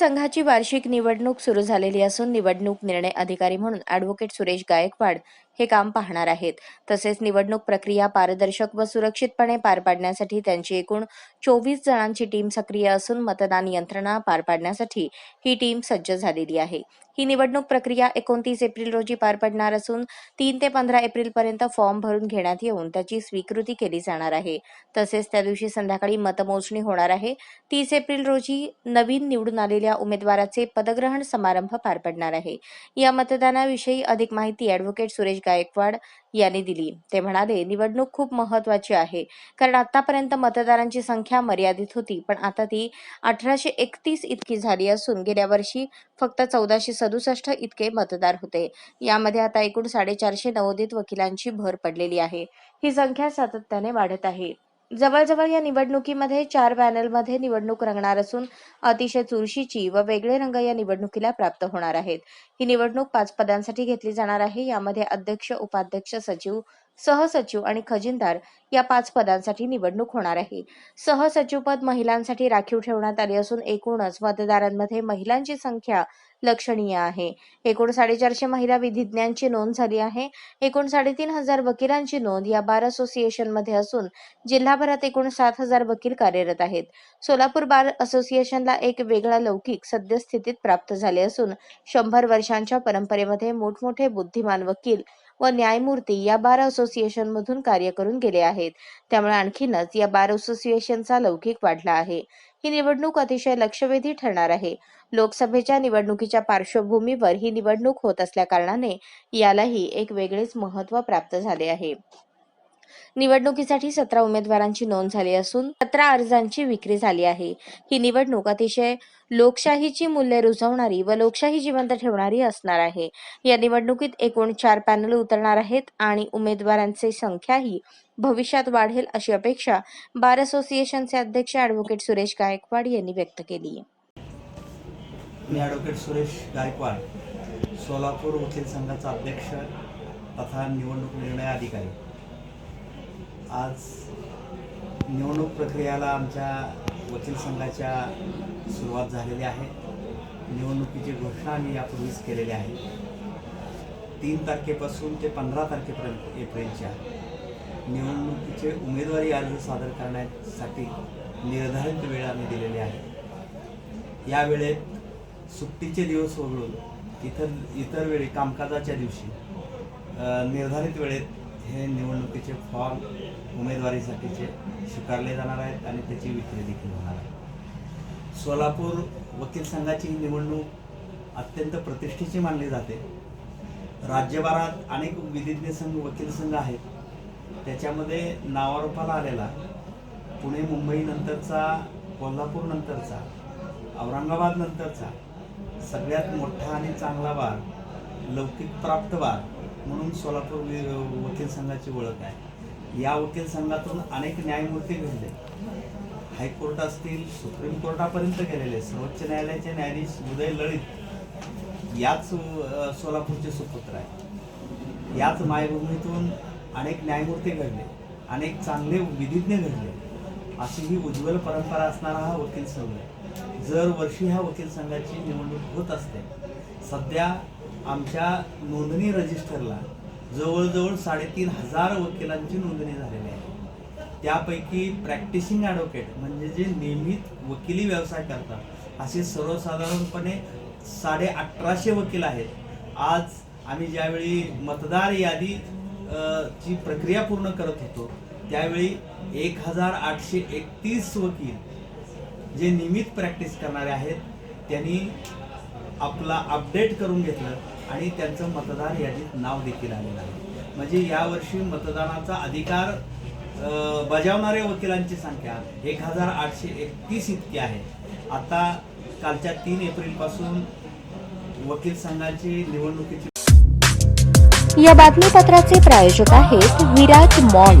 संघाची वार्षिक निवडणूक सुरू झालेली असून निवडणूक निर्णय अधिकारी म्हणून अॅडव्होकेट सुरेश गायकवाड हे काम पाहणार आहेत. तसेच निवडणूक प्रक्रिया पारदर्शक व सुरक्षितपणे पार पाडण्यासाठी त्यांची एकूण चोवीस जणांची टीम सक्रिय असून मतदान यंत्रणा पार पाडण्यासाठी ही टीम सज्ज झालेली आहे. ही निवडणूक प्रक्रिया एकोणतीस एप्रिल रोजी पार पडणार असून तीन ते पंधरा एप्रिल पर्यंत फॉर्म भरून घेण्यात येऊन त्याची स्वीकृती केली जाणार आहे. तसेच त्या दिवशी संध्याकाळी मतमोजणी होणार आहे. तीस एप्रिल रोजी नवीन निवडून आलेल्या उमेदवाराचे पदग्रहण समारंभ पार पडणार आहे. या मतदानाविषयी अधिक माहिती ॲडव्होकेट सुरेश गायकवाड यांनी दिली. ते म्हणाले निवडणूक खूप महत्वाची आहे. कारण आतापर्यंत मतदारांची संख्या मर्यादित होती पण आता ती अठराशे एकतीस इतकी झाली असून गेल्या वर्षी फक्त चौदाशे सदुसष्ट इतके मतदार होते. यामध्ये आता एकूण साडेचारशे नवोदित वकिलांची भर पडलेली आहे. ही संख्या सातत्याने वाढत आहे. जवळजवळ या निवडणुकीमध्ये चार पॅनलमध्ये निवडणूक रंगणार असून अतिशय चुरशीची व वेगळे रंग या निवडणुकीला प्राप्त होणार आहेत. ही निवडणूक पाच पदांसाठी घेतली जाणार आहे. यामध्ये अध्यक्ष उपाध्यक्ष सचिव सहसचिव आणि खजिनदार या पाच पदांसाठी निवडणूक होणार आहे. सहसचिवपद महिलांसाठी राखीव ठेवण्यात आले असून एकूणच मतदारांमध्ये महिलांची संख्या लक्षणीय आहे. एकूण साडेचारशे महिला विधिज्ञांची नोंद झाली आहे. एकूण साडेतीन हजार वकिलांची नोंद या बार असोसिएशनमध्ये असून जिल्हाभरात एकूण सात हजार वकील कार्यरत आहेत. सोलापूर बार असोसिएशनला एक वेगळा लौकिक सद्यस्थितीत प्राप्त झाले असून शंभर वर्षांच्या परंपरेमध्ये मोठमोठे बुद्धिमान वकील व न्यायमूर्ती या बार असोसिएशनमधून कार्य करून गेले आहेत. त्यामुळे आणखीनच या बार असोसिएशनचा लौकिक वाढला आहे. ही निवडणूक अतिशय लक्षवेधी ठरणार आहे. लोकसभेच्या निवडणुकीच्या पार्श्वभूमीवर ही निवडणूक होत असल्याकारणाने यालाही एक वेगळेच महत्त्व प्राप्त झाले आहे. निवडणुकीसाठी सतरा उमेदवारांची नोंद झाली असून सतरा अर्जांची विक्री झाली आहे. ही निवडणूक अतिशय लोकशाहीची मूल्ये रुजवणारी व लोकशाही जिवंत ठेवणारी असणार आहे. या निवडणुकीत एकूण चार पॅनल उतरणार आहेत आणि उमेदवारांची संख्याही भविष्यात वाढेल अशी अपेक्षा बार असोसिएशनचे अध्यक्ष ॲडव्होकेट सुरेश गायकवाड यांनी व्यक्त केली. मी ॲडव्होकेट सुरेश गायकवाड सोलापूर वकील संघाचा अध्यक्ष तथा निवडणूक निर्णय अधिकारी. आज निवडणूक प्रक्रियाला आमच्या वकील संघाच्या सुरुवात झालेली आहे. निवडणुकीची घोषणा आम्ही यापूर्वीच केलेली आहे. तीन तारखेपासून ते पंधरा तारखेपर्यंत एप्रिलच्या निवडणुकीचे उमेदवारी अर्ज सादर करण्यासाठी निर्धारित वेळ आम्ही दिलेली आहे. या वेळेत सुट्टीचे दिवस वगळून इतर इतर वेळी कामकाजाच्या दिवशी निर्धारित वेळेत हे निवडणुकीचे फॉर्म उमेदवारीसाठीचे स्वीकारले जाणार आहेत आणि त्याची विक्री देखील होणार आहे. सोलापूर वकील संघाची ही निवडणूक अत्यंत प्रतिष्ठेची मानली जाते. राज्यभरात अनेक विधिज्ञ संघ वकील संघ आहेत. त्याच्यामध्ये नावारूपाला आलेला पुणे मुंबई नंतरचा कोल्हापूर नंतरचा औरंगाबाद नंतरचा सगळ्यात मोठा आणि चांगला बार लौकिक प्राप्तवाद म्हणून सोलापूर वकील संघाची ओळख आहे. या वकील संघातून अनेक न्यायमूर्ती घडले. हायकोर्ट असतील सुप्रीम कोर्टापर्यंत गेलेले सर्वोच्च न्यायालयाचे न्यायाधीश उदय लळित याच सोलापूरचे सुपुत्र आहे याच मायभूमीतून अनेक न्यायमूर्ती घडले अनेक चांगले विधिज्ञ घडले. अशी ही उज्ज्वल परंपरा असणारा हा वकील संघ आहे. जर वर्षी ह्या वकील संघाची निवडणूक होत असते सध्या आमच्या नोंदणी रजिस्टरला जवळजवळ साडेतीन हजार वकिलांची नोंदणी झालेली आहे. त्यापैकी प्रॅक्टिसिंग ॲडव्होकेट म्हणजे जे नियमित वकिली व्यवसाय करतात असे सर्वसाधारणपणे साडे अठराशे वकील आहेत. आज आम्ही ज्यावेळी मतदार यादी ची प्रक्रिया पूर्ण करत होतो त्यावेळी एक हजार आठशे एकतीस वकील जे नियमित प्रॅक्टिस करणारे आहेत त्यांनी आपला अपडेट करून घेतलं आणि त्यांचं मतदार यादीत नाव देखील आलेलं आहे. म्हणजे यावर्षी मतदानाचा अधिकार बजावणाऱ्या वकिलांची संख्या एक हजार आठशे एकतीस इतकी आहे. आता कालच्या तीन एप्रिलपासून वकील संघाची निवडणुकीची या बातमीपत्राचे प्रायोजक आहेत विराज मॉल.